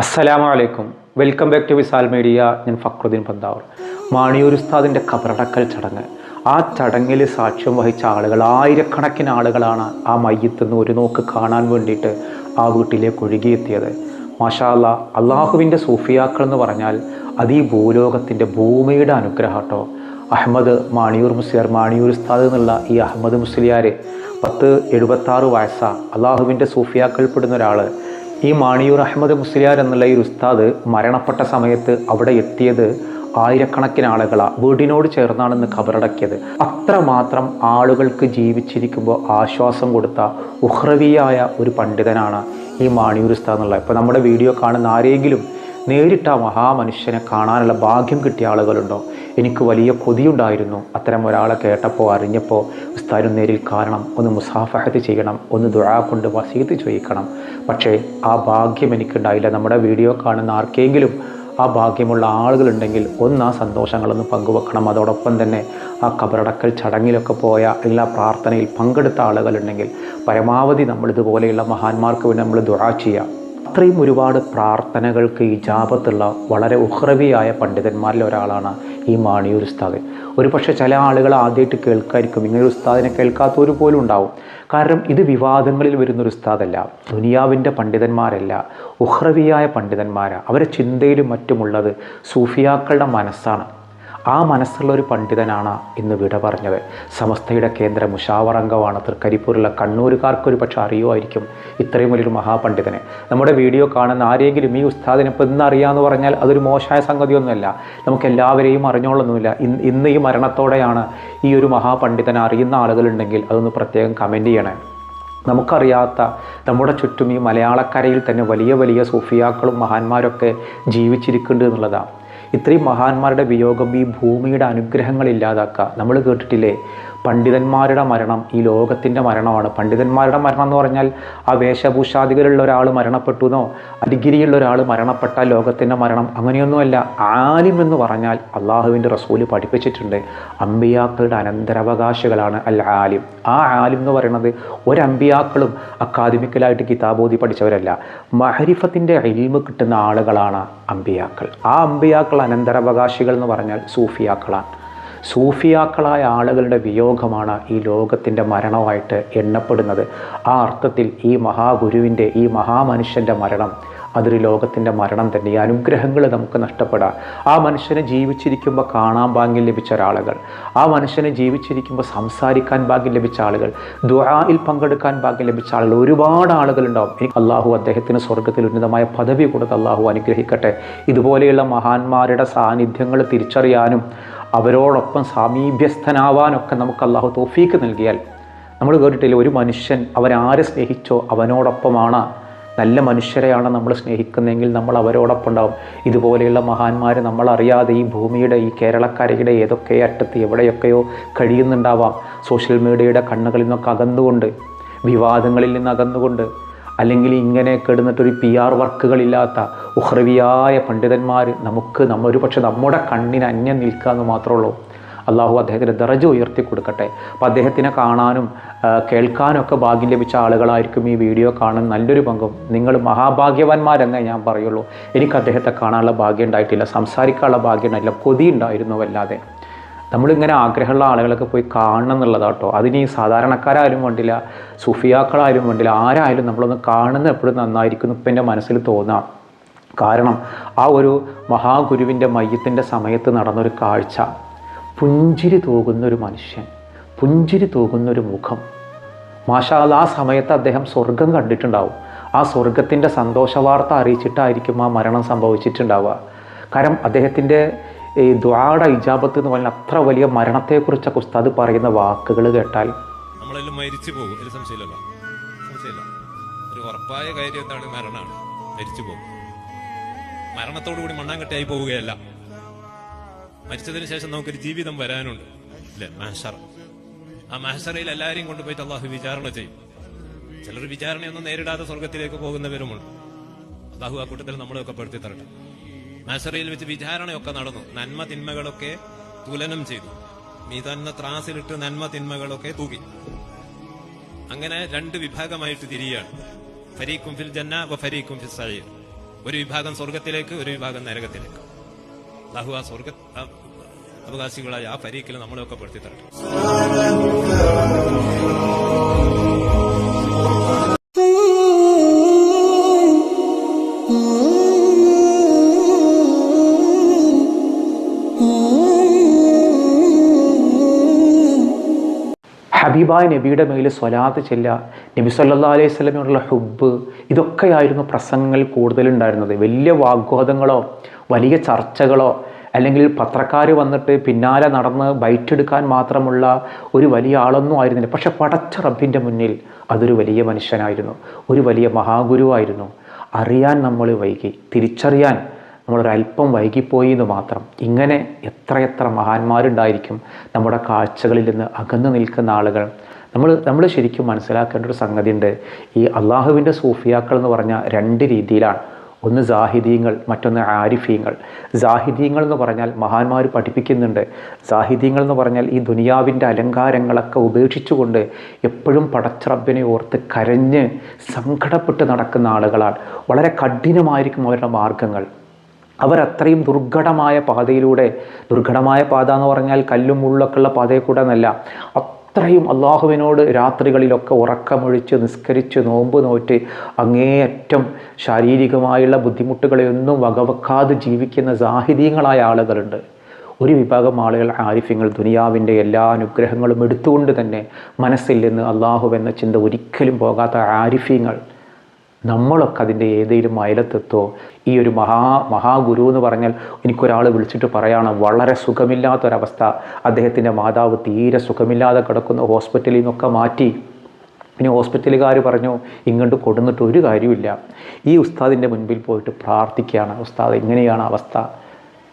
അസ്സലാമു അലൈക്കും welcome back to Visal media. ഞാൻ ഫക്രുദ്ദീൻ പന്താവർ. മാണിയൂർ ഉസ്താദിന്റെ കബറടക്കൽ ചടങ്ങ്. ആ ചടങ്ങിൽ സാക്ഷ്യം വഹിച്ച ആളുകൾ ആയിരക്കണക്കിന് ആളുകളാണ് ആ മയ്യത്തുനിന്ന് ഒരു നോക്ക് കാണാൻ വേണ്ടിയിട്ട് ആ വീട്ടിലേക്ക് ഒഴുകിയെത്തിയത്. മാഷാല്ല അള്ളാഹുവിന്റെ സൂഫിയാക്കൾ എന്ന് പറഞ്ഞാൽ അത് ഈ ഭൂലോകത്തിന്റെ ഭൂമിയുടെ അനുഗ്രഹട്ടോ അഹമ്മദ് മാണിയൂർ മുസ്ലിയാർ മാണിയൂർ ഉസ്താദ് എന്നുള്ള ഈ അഹമ്മദ് മുസ്ലിയാർ പത്ത് എഴുപത്താറ് വയസ്സാണ് അള്ളാഹുവിന്റെ സൂഫിയാക്കൾപ്പെടുന്ന ഒരാൾ ഈ മാണിയൂർ അഹമ്മദ് മുസ്ലിയാർ എന്നുള്ള ഈ ഉസ്താദ് മരണപ്പെട്ട സമയത്ത് അവിടെ എത്തിയത് ആയിരക്കണക്കിന് ആളുകളാണ് വീടിനോട് ചേർന്നാണെന്ന് ഖബറടക്കിയത്. അത്രമാത്രം ആളുകൾക്ക് ജീവിച്ചിരിക്കുമ്പോൾ ആശ്വാസം കൊടുത്ത ഉഹ്രവിയായ ഒരു പണ്ഡിതനാണ് ഈ മാണിയൂർ ഉസ്താദ് എന്നുള്ളത്. ഇപ്പോൾ നമ്മുടെ വീഡിയോ കാണുന്ന ആരെങ്കിലും നേരിട്ട് ആ മഹാമനുഷ്യനെ കാണാനുള്ള ഭാഗ്യം കിട്ടിയ ആളുകളുണ്ടോ? എനിക്ക് വലിയ കൊതിയുണ്ടായിരുന്നു. അത്തരം ഒരാളെ കേട്ടപ്പോൾ അറിഞ്ഞപ്പോൾ ഉസ്താരും നേരിൽ കാണണം ഒന്ന് മുസാഫഹത്ത് ചെയ്യണം ഒന്ന് ദുഴ കൊണ്ട് വസീത്ത് ചോദിക്കണം പക്ഷേ ആ ഭാഗ്യം എനിക്കുണ്ടായില്ല. നമ്മുടെ വീഡിയോ കാണുന്ന ആർക്കെങ്കിലും ആ ഭാഗ്യമുള്ള ആളുകളുണ്ടെങ്കിൽ ഒന്ന് ആ സന്തോഷങ്ങളൊന്ന് പങ്കുവെക്കണം. അതോടൊപ്പം തന്നെ ആ കബറടക്കൽ ചടങ്ങിലൊക്കെ പോയ എല്ലാ പ്രാർത്ഥനയിൽ പങ്കെടുത്ത ആളുകളുണ്ടെങ്കിൽ പരമാവധി നമ്മളിതുപോലെയുള്ള മഹാന്മാർക്ക് വേണ്ടി നമ്മൾ ദുഴ ചെയ്യാം അത്രയും ഒരുപാട് പ്രാർത്ഥനകൾക്ക് ഈ ജാപത്തുള്ള വളരെ ഉഹ്രവിയായ പണ്ഡിതന്മാരിൽ ഒരാളാണ് ഈ മാണിയൂർ ഉസ്താദ്. ഒരു പക്ഷേ ചില ആളുകൾ ആദ്യമായിട്ട് കേൾക്കായിരിക്കും. ഇങ്ങനെ ഒരു ഉസ്താദിനെ കേൾക്കാത്തവർ പോലും ഉണ്ടാവും. കാരണം ഇത് വിവാദങ്ങളിൽ വരുന്നൊരു ഉസ്താദല്ല. ദുനിയാവിന്റെ പണ്ഡിതന്മാരല്ല. ഉഹ്രവിയായ പണ്ഡിതന്മാരാണ് അവരെ ചിന്തയിലും മറ്റുമുള്ളത് സൂഫിയാക്കളുടെ മനസ്സാണ്. ആ മനസ്സുള്ള ഒരു പണ്ഡിതനാണ് ഇന്ന് വിട പറഞ്ഞത്. സമസ്തയുടെ കേന്ദ്ര മുഷാവറംഗമാണ്. തൃക്കരിപ്പൂരുള്ള കണ്ണൂരുകാർക്കൊരു പക്ഷേ അറിയുമായിരിക്കും ഇത്രയും വലിയൊരു മഹാപണ്ഡിതനെ. നമ്മുടെ വീഡിയോ കാണുന്ന ആരെങ്കിലും ഈ ഉസ്താദിനെ ഇപ്പം ഇന്ന് അറിയാമെന്ന് പറഞ്ഞാൽ അതൊരു മോശമായ സംഗതിയൊന്നുമല്ല. നമുക്ക് എല്ലാവരെയും അറിഞ്ഞോളൊന്നുമില്ല. ഇന്ന് ഇന്ന് ഈ മരണത്തോടെയാണ് ഈ ഒരു മഹാപണ്ഡിതനെ അറിയുന്ന ആളുകളുണ്ടെങ്കിൽ അതൊന്ന് പ്രത്യേകം കമന്റ് ചെയ്യണേ. നമുക്കറിയാത്ത നമ്മുടെ ചുറ്റും ഈ മലയാളക്കരയിൽ തന്നെ വലിയ വലിയ സൂഫിയാക്കളും മഹാന്മാരൊക്കെ ജീവിച്ചിരിക്കുന്നുണ്ട് എന്നുള്ളതാണ് ഇത്രയും മഹാന്മാരുടെ വിയോഗം ഈ ഭൂമിയുടെ അനുഗ്രഹങ്ങൾ ഇല്ലാതാക്കുക. നമ്മൾ കേട്ടിട്ടില്ലേ? പണ്ഡിതന്മാരുടെ മരണം ഈ ലോകത്തിന്റെ മരണമാണ്. പണ്ഡിതന്മാരുടെ മരണം എന്ന് പറഞ്ഞാൽ ആ വേഷഭൂഷാദികളുള്ള ഒരാൾ മരണപ്പെട്ടു എന്നോ ഡിഗ്രിയുള്ള ഒരാൾ മരണപ്പെട്ട ലോകത്തിന്റെ മരണം അങ്ങനെയൊന്നുമല്ല. ആലിം എന്ന് പറഞ്ഞാൽ അള്ളാഹുവിന്റെ റസൂൽ പഠിപ്പിച്ചിട്ടുണ്ട്. അമ്പിയാക്കളുടെ അനന്തരാവകാശികളാണ് അൽ ആലിം ആ ആലിം എന്ന് പറയുന്നത് ഒരമ്പിയാക്കളും അക്കാദമിക്കലായിട്ട് കിതാബോധി പഠിച്ചവരല്ല. മഹരിഫത്തിന്റെ ഇൽമ് കിട്ടുന്ന ആളുകളാണ് അമ്പിയാക്കൾ. ആ അമ്പിയാക്കൾ അനന്തരാവകാശികൾ എന്ന് പറഞ്ഞാൽ സൂഫിയാക്കളാണ്. സൂഫിയാക്കളായ ആളുകളുടെ വിയോഗമാണ് ഈ ലോകത്തിന്റെ മരണമായിട്ട് എണ്ണപ്പെടുന്നത്. ആ അർത്ഥത്തിൽ ഈ മഹാഗുരുവിന്റെ ഈ മഹാമനുഷ്യന്റെ മരണം അതൊരു ലോകത്തിന്റെ മരണം തന്നെ. ഈ അനുഗ്രഹങ്ങൾ നമുക്ക് നഷ്ടപ്പെടാം. ആ മനുഷ്യനെ ജീവിച്ചിരിക്കുമ്പോൾ കാണാൻ ഭാഗ്യം ലഭിച്ച ഒരാളുകൾ ആ മനുഷ്യനെ ജീവിച്ചിരിക്കുമ്പോൾ സംസാരിക്കാൻ ഭാഗ്യം ലഭിച്ച ആളുകൾ ദുആയിൽ പങ്കെടുക്കാൻ ഭാഗ്യം ലഭിച്ച ആളുകൾ ഒരുപാട് ആളുകളുണ്ടാവും. എനിക്ക് അള്ളാഹു അദ്ദേഹത്തിന് സ്വർഗത്തിൽ ഉന്നതമായ പദവി കൊടുത്ത് അള്ളാഹു അനുഗ്രഹിക്കട്ടെ. ഇതുപോലെയുള്ള മഹാന്മാരുടെ സാന്നിധ്യങ്ങൾ തിരിച്ചറിയാനും അവരോടൊപ്പം സാമീപ്യസ്ഥനാവാനൊക്കെ നമുക്ക് അള്ളാഹു തോഫീക്ക് നൽകിയാൽ നമ്മൾ കേട്ടിട്ടില്ല ഒരു മനുഷ്യൻ അവരാരെ സ്നേഹിച്ചോ അവനോടൊപ്പമാണ്. നല്ല മനുഷ്യരെയാണ് നമ്മൾ സ്നേഹിക്കുന്നതെങ്കിൽ നമ്മൾ അവരോടൊപ്പം ഉണ്ടാവും. ഇതുപോലെയുള്ള മഹാന്മാർ നമ്മളറിയാതെ ഈ ഭൂമിയുടെ ഈ കേരളക്കരയുടെ ഏതൊക്കെ അറ്റത്ത് എവിടെയൊക്കെയോ കഴിയുന്നുണ്ടാവാം. സോഷ്യൽ മീഡിയയുടെ കണ്ണുകളിൽ നിന്നൊക്കെ അകന്നുകൊണ്ട് വിവാദങ്ങളിൽ നിന്ന് അകന്നുകൊണ്ട് അല്ലെങ്കിൽ ഇങ്ങനെ കെടുന്നിട്ടൊരു പി ആർ വർക്കുകളില്ലാത്ത ഉഹ്രവിയായ പണ്ഡിതന്മാർ നമുക്ക് നമ്മ ഒരു പക്ഷേ നമ്മുടെ കണ്ണിന് അന്യം നിൽക്കുക എന്ന് മാത്രമേ ഉള്ളൂ അള്ളാഹു അദ്ദേഹത്തിന്റെ ദറജ ഉയർത്തി കൊടുക്കട്ടെ. അപ്പോൾ അദ്ദേഹത്തിനെ കാണാനും കേൾക്കാനൊക്കെ ഭാഗ്യം ലഭിച്ച ആളുകളായിരിക്കും ഈ വീഡിയോ കാണാൻ നല്ലൊരു പങ്കും. നിങ്ങൾ മഹാഭാഗ്യവാന്മാരെന്നേ ഞാൻ പറയുള്ളൂ. എനിക്ക് അദ്ദേഹത്തെ കാണാനുള്ള ഭാഗ്യം ഉണ്ടായിട്ടില്ല. സംസാരിക്കാനുള്ള ഭാഗ്യം ഉണ്ടായിട്ടില്ല. കൊതി ഉണ്ടായിരുന്നു വല്ലാതെ. നമ്മളിങ്ങനെ ആഗ്രഹമുള്ള ആളുകളൊക്കെ പോയി കാണണം എന്നുള്ളതാട്ടോ. അതിന് ഈ സാധാരണക്കാരായാലും വേണ്ടില്ല സുഫിയാക്കളായാലും വേണ്ടില്ല ആരായാലും നമ്മളൊന്ന് കാണുന്നത് എപ്പോഴും നന്നായിരിക്കും ഇപ്പം എന്റെ മനസ്സിൽ തോന്നാം. കാരണം ആ ഒരു മഹാഗുരുവിന്റെ മയ്യത്തിന്റെ സമയത്ത് നടന്നൊരു കാഴ്ച. പുഞ്ചിരി തൂകുന്ന ഒരു മനുഷ്യൻ പുഞ്ചിരി തൂകുന്ന ഒരു മുഖം. മാഷാല ആ സമയത്ത് അദ്ദേഹം സ്വർഗം കണ്ടിട്ടുണ്ടാവും. ആ സ്വർഗത്തിന്റെ സന്തോഷവാർത്ത അറിയിച്ചിട്ടായിരിക്കും ആ മരണം സംഭവിച്ചിട്ടുണ്ടാവുക. കാരണം അദ്ദേഹത്തിന്റെ ഈ ദ്വാട ഇജാബത്ത് എന്ന് പറഞ്ഞാൽ അത്ര വലിയ മരണത്തെക്കുറിച്ചൊക്കെ ഉസ്താദ് പറയുന്ന വാക്കുകൾ കേട്ടാൽ മരിച്ചു പോകും. സംശയമില്ലല്ലോ. സംശയമില്ല. ഒരു ഉറപ്പായ കാര്യം എന്താണ്? മരണമാണ്. മരിച്ചു പോകും. മരണത്തോടു കൂടി പോവുകയല്ല. മരിച്ചതിന് ശേഷം നമുക്കൊരു ജീവിതം വരാനുണ്ട്. മാഷർ ആ മാഷറയിൽ എല്ലാവരെയും കൊണ്ടുപോയിട്ട് അള്ളാഹു വിചാരണ ചെയ്യും. ചിലർ വിചാരണയൊന്നും നേരിടാതെ സ്വർഗത്തിലേക്ക് പോകുന്നവരുമുണ്ട്. അള്ളാഹു ആ കൂട്ടത്തിൽ നമ്മളെയൊക്കെ പെടുത്തി തരട്ടെ. മാഷറയിൽ വെച്ച് വിചാരണയൊക്കെ നടന്നു. നന്മ തിന്മകളൊക്കെ തുലനം ചെയ്തു. മീതാന്ന ത്രാസിലിട്ട് നന്മ തിന്മകളൊക്കെ തൂകി. അങ്ങനെ രണ്ട് വിഭാഗമായിട്ട് തിരിയാണ് ഫരീഖും ഫിൽ ജന്ന വ ഫരീഖും ഫിൽ സഴീർ ഒരു വിഭാഗം സ്വർഗത്തിലേക്ക് ഒരു വിഭാഗം നരകത്തിലേക്ക്. അള്ളാഹു ആ സ്വർഗ അവകാശികളായ ആ ഫരീഖിൽ നമ്മളെയൊക്കെ പെടുത്തി തരട്ടെ ഹബീബായ നബിയുടെ മേൽ സ്വലാത്ത് ചെല്ല നബി സല്ലാ അലൈഹി സ്വലമിനുള്ള ഹുബ് ഇതൊക്കെയായിരുന്നു പ്രസംഗങ്ങൾ കൂടുതലുണ്ടായിരുന്നത്. വലിയ വാഗ്വാദങ്ങളോ വലിയ ചർച്ചകളോ അല്ലെങ്കിൽ പത്രക്കാർ വന്നിട്ട് പിന്നാലെ നടന്ന് ബൈറ്റെടുക്കാൻ മാത്രമുള്ള ഒരു വലിയ ആളൊന്നും ആയിരുന്നില്ല. പക്ഷെ പടച്ച റബ്ബിന്റെ മുന്നിൽ അതൊരു വലിയ മനുഷ്യനായിരുന്നു. ഒരു വലിയ മഹാഗുരുവായിരുന്നു. അറിയാൻ നമ്മൾ വൈകി. തിരിച്ചറിയാൻ നമ്മളൊരല്പം വൈകിപ്പോയി എന്ന് മാത്രം ഇങ്ങനെ എത്രയെത്ര മഹാന്മാരുണ്ടായിരിക്കും നമ്മുടെ കാഴ്ചകളിൽ നിന്ന് അകന്നു നിൽക്കുന്ന ആളുകൾ. നമ്മൾ നമ്മൾ ശരിക്കും മനസ്സിലാക്കേണ്ട ഒരു സംഗതി ഉണ്ട് ഈ അള്ളാഹുവിന്റെ സൂഫിയാക്കൾ എന്ന് പറഞ്ഞാൽ രണ്ട് രീതിയിലാണ്. ഒന്ന് സാഹിതീയങ്ങൾ മറ്റൊന്ന് ആരിഫീങ്ങൾ. സാഹിതീയങ്ങൾ എന്ന് പറഞ്ഞാൽ മഹാന്മാർ പഠിപ്പിക്കുന്നുണ്ട്. സാഹിതീയങ്ങൾ എന്ന് പറഞ്ഞാൽ ഈ ദുനിയാവിന്റെ അലങ്കാരങ്ങളൊക്കെ ഉപേക്ഷിച്ചുകൊണ്ട് എപ്പോഴും പടച്ചറബിനെ ഓർത്ത് കരഞ്ഞ് സങ്കടപ്പെട്ട് നടക്കുന്ന ആളുകളാണ്. വളരെ കഠിനമായിരിക്കും അവരുടെ മാർഗങ്ങൾ. അവരത്രയും ദുർഘടമായ പാതയിലൂടെ ദുർഘടമായ പാത എന്ന് പറഞ്ഞാൽ കല്ലും മുള്ളൊക്കെ ഉള്ള പാതയിൽ കൂടെ എന്നല്ല. അത്രയും അള്ളാഹുവിനോട് രാത്രികളിലൊക്കെ ഉറക്കമൊഴിച്ച് നിസ്കരിച്ച് നോമ്പ് നോറ്റ് അങ്ങേയറ്റം ശാരീരികമായുള്ള ബുദ്ധിമുട്ടുകളെയൊന്നും വകവെക്കാതെ ജീവിക്കുന്ന സാഹിതീയങ്ങളായ ആളുകളുണ്ട്. ഒരു വിഭാഗം ആളുകൾ ആരിഫ്യങ്ങൾ ദുനിയാവിന്റെ എല്ലാ അനുഗ്രഹങ്ങളും എടുത്തുകൊണ്ട് തന്നെ മനസ്സിൽ നിന്ന് അള്ളാഹു എന്ന ചിന്ത ഒരിക്കലും പോകാത്ത ആരിഫ്യങ്ങൾ നമ്മളൊക്കെ അതിന്റെ ഏതെങ്കിലും അയലത്തെത്തോ ഈ ഒരു മഹാ മഹാഗുരു എന്ന് പറഞ്ഞാൽ എനിക്കൊരാൾ വിളിച്ചിട്ട് പറയാണ് വളരെ സുഖമില്ലാത്തൊരവസ്ഥ. അദ്ദേഹത്തിന്റെ മാതാവ് തീരെ സുഖമില്ലാതെ കിടക്കുന്ന. ഹോസ്പിറ്റലിൽ നിന്നൊക്കെ മാറ്റി. പിന്നെ ഹോസ്പിറ്റലുകാർ പറഞ്ഞു ഇങ്ങോട്ട് കൊടുന്നിട്ട് ഒരു കാര്യമില്ല ഈ ഉസ്താദിന്റെ മുൻപിൽ പോയിട്ട് പ്രാർത്ഥിക്കുകയാണ്. ഉസ്താദ് എങ്ങനെയാണ് അവസ്ഥ?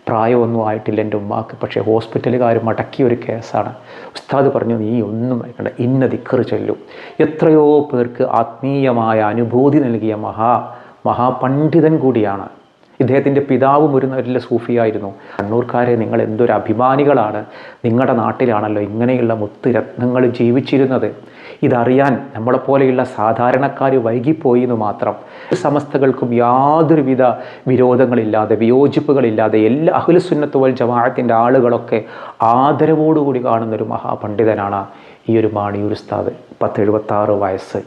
പ്രായമൊന്നും ആയിട്ടില്ല എന്റെ ഉമ്മാക്ക്. പക്ഷേ ഹോസ്പിറ്റലുകാർ മടക്കിയ ഒരു കേസാണ്. ഉസ്താദ് പറഞ്ഞു നീ ഒന്നും വയ്ക്കണ്ട ഇന്ന ദിക്കറ് ചൊല്ലും. എത്രയോ പേർക്ക് ആത്മീയമായ അനുഭൂതി നൽകിയ മഹാ മഹാപണ്ഡിതൻ കൂടിയാണ്. ഇദ്ദേഹത്തിന്റെ പിതാവും ഒരു നല്ല സൂഫിയായിരുന്നു. കണ്ണൂർക്കാരെ നിങ്ങൾ എന്തൊരു അഭിമാനികളാണ്. നിങ്ങളുടെ നാട്ടിലാണല്ലോ ഇങ്ങനെയുള്ള മുത്തുരത്നങ്ങൾ ജീവിച്ചിരുന്നത്. ഇതറിയാൻ നമ്മളെപ്പോലെയുള്ള സാധാരണക്കാർ വൈകിപ്പോയി എന്ന് മാത്രം സമസ്തകൾക്കും യാതൊരുവിധ വിരോധങ്ങളില്ലാതെ വിയോജിപ്പുകളില്ലാതെ എല്ലാ അഖിലുസുന്നത്ത് വൽ ജമാഅത്തിന്റെ ആളുകളൊക്കെ ആദരവോടുകൂടി കാണുന്നൊരു മഹാപണ്ഡിതനാണ് ഈ ഒരു മാണിയൂർ ഉസ്താദ്. പത്ത് എഴുപത്താറ് വയസ്സ്.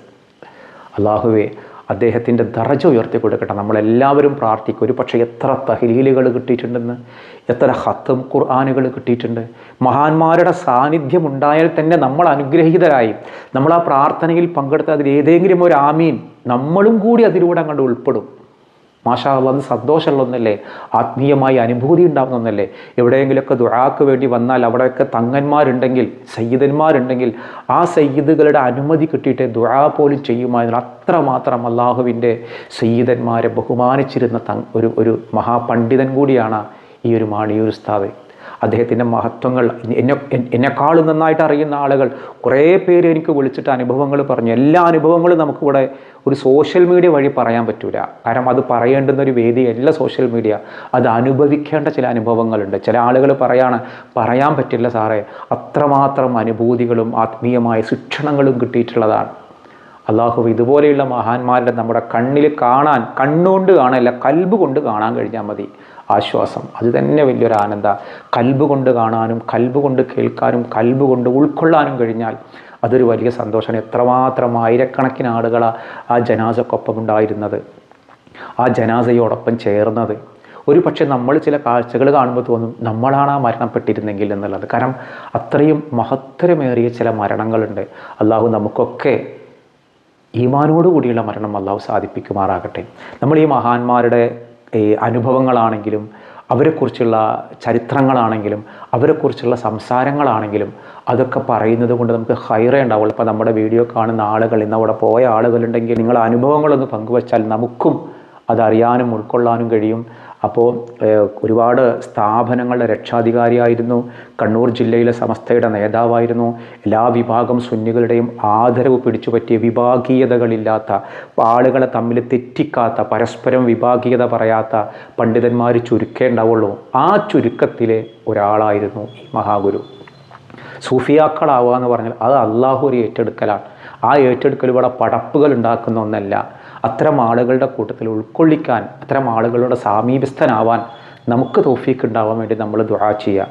അള്ളാഹുവെ അദ്ദേഹത്തിന്റെ ദറജ ഉയർത്തി കൊടുക്കട്ടെ. നമ്മളെല്ലാവരും പ്രാർത്ഥിക്കും. ഒരു പക്ഷേ എത്ര തഹലീലുകൾ കിട്ടിയിട്ടുണ്ടെന്ന് എത്ര ഹത്തും ഖുർആാനുകൾ കിട്ടിയിട്ടുണ്ട്. മഹാന്മാരുടെ സാന്നിധ്യം ഉണ്ടായാൽ തന്നെ നമ്മൾ അനുഗ്രഹീതരായി. നമ്മൾ ആ പ്രാർത്ഥനയിൽ പങ്കെടുത്ത അതിൽ ഏതെങ്കിലും ഒരു ആമീൻ നമ്മളും കൂടി അതിലൂടെ അങ്ങോട്ട് ഉൾപ്പെടും. മാഷാ അത് സന്തോഷമുള്ള ഒന്നല്ലേ? ആത്മീയമായ അനുഭൂതി ഉണ്ടാകുന്ന ഒന്നല്ലേ? എവിടെയെങ്കിലുമൊക്കെ ദുഴാക്ക് വേണ്ടി വന്നാൽ അവിടെയൊക്കെ തങ്ങന്മാരുണ്ടെങ്കിൽ സയ്യിദന്മാരുണ്ടെങ്കിൽ ആ സയ്യിദുകളുടെ അനുമതി കിട്ടിയിട്ട് ദുഴാ പോലും ചെയ്യുമായിരുന്നു. അത്രമാത്രം അള്ളാഹുവിന്റെ സയ്യിദന്മാരെ ബഹുമാനിച്ചിരുന്ന ഒരു ഒരു മഹാപണ്ഡിതൻ കൂടിയാണ് ഈ ഒരു മാണിയൂർ ഉസ്താദ്. അദ്ദേഹത്തിന്റെ മഹത്വങ്ങൾ എന്നെ എന്നെക്കാളും നന്നായിട്ട് അറിയുന്ന ആളുകൾ കുറേ പേര് എനിക്ക് വിളിച്ചിട്ട് അനുഭവങ്ങൾ പറഞ്ഞു. എല്ലാ അനുഭവങ്ങളും നമുക്കിവിടെ ഒരു സോഷ്യൽ മീഡിയ വഴി പറയാൻ പറ്റൂല. കാരണം അത് പറയേണ്ടുന്ന ഒരു വേദിയല്ല സോഷ്യൽ മീഡിയ അത് അനുഭവിക്കേണ്ട ചില അനുഭവങ്ങളുണ്ട്. ചില ആളുകൾ പറയാണ് പറയാൻ പറ്റില്ല സാറേ അത്രമാത്രം അനുഭൂതികളും ആത്മീയമായ ശിക്ഷണങ്ങളും കിട്ടിയിട്ടുള്ളതാണ്. അള്ളാഹു ഇതുപോലെയുള്ള മഹാന്മാരുടെ നമ്മുടെ കണ്ണിൽ കാണാൻ കണ്ണുകൊണ്ട് കാണാനല്ല കൽബ് കൊണ്ട് കാണാൻ കഴിഞ്ഞാൽ മതി. ആശ്വാസം. അത് തന്നെ വലിയൊരു ആനന്ദ. കൽബ് കൊണ്ട് കാണാനും കൽബ് കൊണ്ട് കേൾക്കാനും കൽബ് കൊണ്ട് ഉൾക്കൊള്ളാനും കഴിഞ്ഞാൽ അതൊരു വലിയ സന്തോഷമാണ്. എത്രമാത്രം ആയിരക്കണക്കിന് ആളുകളാണ് ആ ജനാസക്കൊപ്പം ഉണ്ടായിരുന്നത്. ആ ജനാസയോടൊപ്പം ചേർന്നത്. ഒരു പക്ഷേ നമ്മൾ ചില കാഴ്ചകൾ കാണുമ്പോൾ തോന്നും നമ്മളാണ് ആ മരണപ്പെട്ടിരുന്നെങ്കിൽ എന്നുള്ളത്. കാരണം അത്രയും മഹത്തരമേറിയ ചില മരണങ്ങളുണ്ട്. അള്ളാഹു നമുക്കൊക്കെ ഈമാനോടുകൂടിയുള്ള മരണം അള്ളാഹു സാധിപ്പിക്കുമാറാകട്ടെ. നമ്മൾ ഈ മഹാന്മാരുടെ ഈ അനുഭവങ്ങളാണെങ്കിലും അവരെക്കുറിച്ചുള്ള ചരിത്രങ്ങളാണെങ്കിലും അവരെക്കുറിച്ചുള്ള സംസാരങ്ങളാണെങ്കിലും അതൊക്കെ പറയുന്നത് കൊണ്ട് നമുക്ക് ഹൈറേ ഉണ്ടാവുള്ളൂ. ഇപ്പോൾ നമ്മുടെ വീഡിയോ കാണുന്ന ആളുകൾ ഇന്ന് അവിടെ പോയ ആളുകളുണ്ടെങ്കിൽ നിങ്ങൾ അനുഭവങ്ങളൊന്ന് പങ്കുവച്ചാൽ നമുക്കും അതറിയാനും ഉൾക്കൊള്ളാനും കഴിയും. അപ്പോൾ ഒരുപാട് സ്ഥാപനങ്ങളുടെ രക്ഷാധികാരിയായിരുന്നു. കണ്ണൂർ ജില്ലയിലെ സമസ്തയുടെ നേതാവായിരുന്നു. എല്ലാ വിഭാഗം സുന്നികളുടെയും ആദരവ് പിടിച്ചുപറ്റിയ വിഭാഗീയതകളില്ലാത്ത ആളുകളെ തമ്മിൽ തെറ്റിക്കാത്ത പരസ്പരം വിഭാഗീയത പറയാത്ത പണ്ഡിതന്മാർ ചുരുക്കേണ്ടാവുള്ളൂ. ആ ചുരുക്കത്തിലെ ഒരാളായിരുന്നു ഈ മഹാഗുരു. സൂഫിയാക്കളാവുക എന്ന് പറഞ്ഞാൽ അത് അള്ളാഹു ഒരു ഏറ്റെടുക്കലാണ്. ആ ഏറ്റെടുക്കൽ ഇവിടെ പടപ്പുകൾ ഉണ്ടാക്കുന്ന ഒന്നല്ല. അത്തരം ആളുകളുടെ കൂട്ടത്തിൽ ഉൾക്കൊള്ളിക്കാൻ അത്തരം ആളുകളുടെ സാമീപ്യസ്ഥനാവാൻ നമുക്ക് തോഫീക്ക് ഉണ്ടാവാൻ വേണ്ടി നമ്മൾ ദുആ ചെയ്യുക.